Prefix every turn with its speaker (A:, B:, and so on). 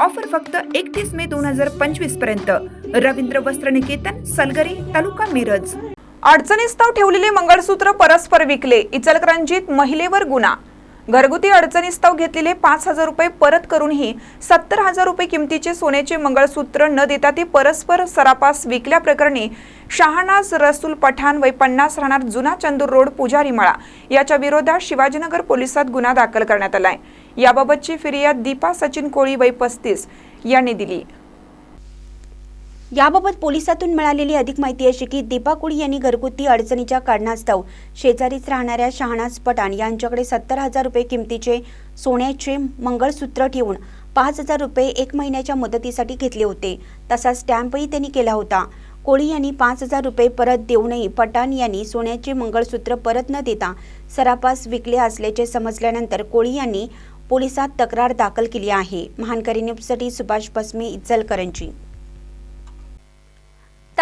A: Offer फक्त एकतीस मे दोन हजार पंचवीसपर्यंत. रवींद्र वस्त्र निकेतन सलगरी तालुका मिरज.
B: अडचणीस्तव ठेवलेले मंगळसूत्र परस्पर विकले. इचलकरंजीत महिलेवर गुन्हा. घरगुती अडचणीस्तव घेतलेले पाच हजार रुपये परत करूनही सत्तर हजार रुपये किमतीचे सोन्याचे मंगळसूत्र न देता ते परस्पर सरापास विकल्याप्रकरणी शहानाज रसूल पठाण वय पन्नास राहणार जुना चंदूर रोड पुजारी माळा याच्या विरोधात शिवाजीनगर पोलिसात गुन्हा दाखल करण्यात आलाय. याबाबतची फिर्याद दीपा सचिन कोळी वय पस्तीस यांनी दिली.
C: याबाबत पोलिसातून मिळालेली अधिक माहिती अशी की दीपा कुडी यांनी घरगुती अडचणीच्या कारणास्तव शेजारीच राहणाऱ्या शहानाज पठाण यांच्याकडे सत्तर हजार रुपये किमतीचे सोन्याचे मंगळसूत्र ठेवून पाच हजार रुपये एक महिन्याच्या मुदतीसाठी घेतले होते. तसा स्टॅम्पही त्यांनी केला होता. कोळी यांनी पाच हजार रुपये परत देऊनही पठाण यांनी सोन्याचे मंगळसूत्र परत न देता सरापास विकले असल्याचे समजल्यानंतर कोळी यांनी पोलिसात तक्रार दाखल केली आहे. महानकरी न्यूजसाठी सुभाष बसमे इचलकरंजी.